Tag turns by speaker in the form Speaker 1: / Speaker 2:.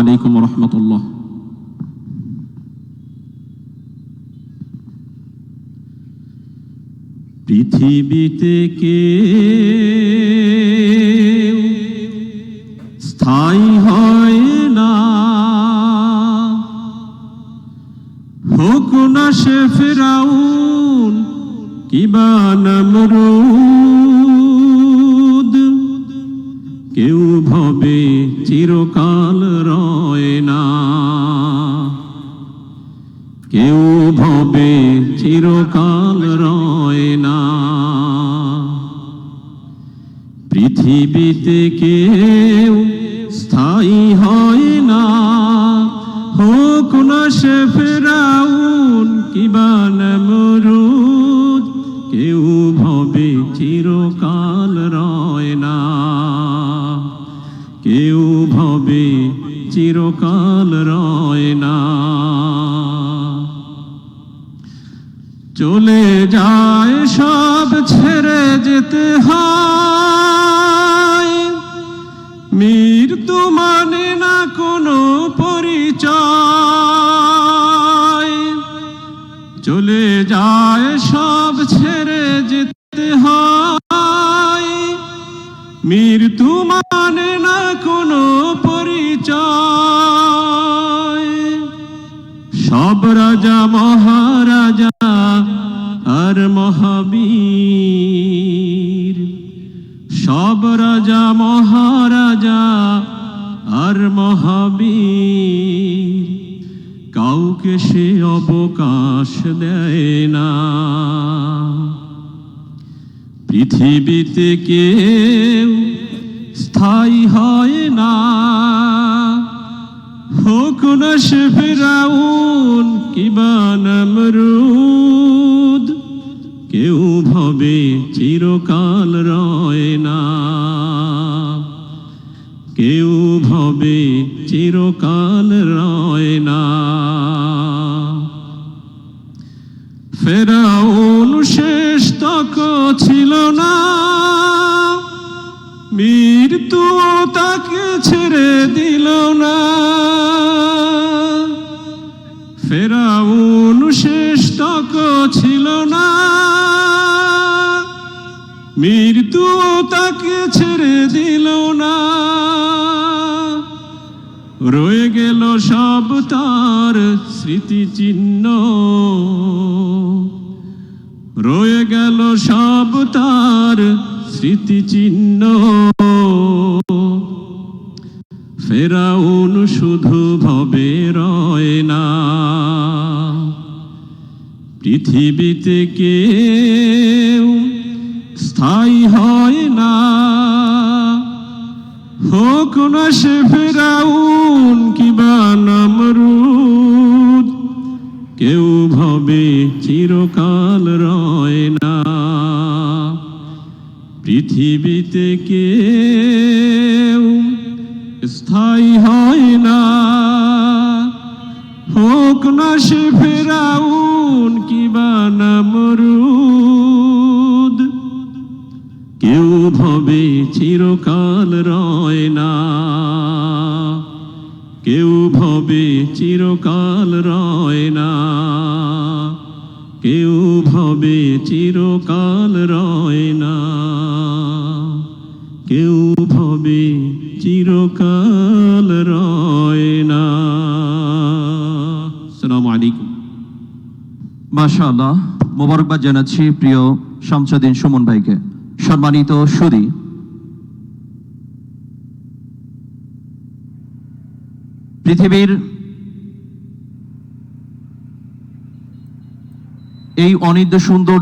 Speaker 1: আলাইকুম রহমতুল্লাহ। পৃথিবীতে কে স্থায়ী হয় না। হোক না সে ফেরাউন কিবা নমরুদ কেউ ভবে চিরকাল কেউ ভবে চিরকাল রয় না। পৃথিবীতে কেউ স্থায়ী হয় না। হোক না সে ফেরাউন কিবা নমরুদ, কেউ ভবে চিরকাল রয় না। কেউ ভবে চিরকাল রয় না। চলে যায় সব ছেড়ে যেতে হয়। মৃত্যু মানে না কোনো পরিচয়। চলে যায় সব ছেড়ে যেতে হয়। মৃত্যু মানে না কোনো পরিচয়। সব রাজা মহারাজা সব রাজা, মহারাজা আর মহাবীর। কাউকে সে অবকাশ দেয় না। পৃথিবীতে কেউ স্থায়ী হয় না। হোক না সে ফেরাউন কিবা নমরুদ কেউ ভবে চিরকাল রয় না। ফেরাউন শেষ তক ছিল না। মৃত্যু তাকে ছেড়ে দিল না। ফেরাউন শেষ তক ছিল না। মৃত্যু তাকে ছেড়ে দিল না। রয়ে গেল সব তার স্মৃতিচিহ্ন। রয়ে গেল সব তার স্মৃতিচিহ্ন। ফেরাউন শুধু ভবে রয় না। পৃথিবীতে কেউ স্থায়ী হয় না। হোক না সে ফেরাউন কিবা নমরুদ কেউ ভবে চিরকাল রয় না। পৃথিবীতে কেউ স্থায়ী হয় না। হোক না সে ফেরাউন কিবা চিরকাল রয় না। কেউ ভবে চিরকাল রয় না। কেউ ভবে চিরকাল রয় না। কেউ ভবে চিরকাল রয় না। আসসালামু আলাইকুম।
Speaker 2: মাশাআল্লাহ, মোবারকবাদ জানাচ্ছি প্রিয় শামসুদ্দিন সুমন ভাইকে। সম্মানিত সুদী পৃথিবীর এই অনিদ্য সুন্দর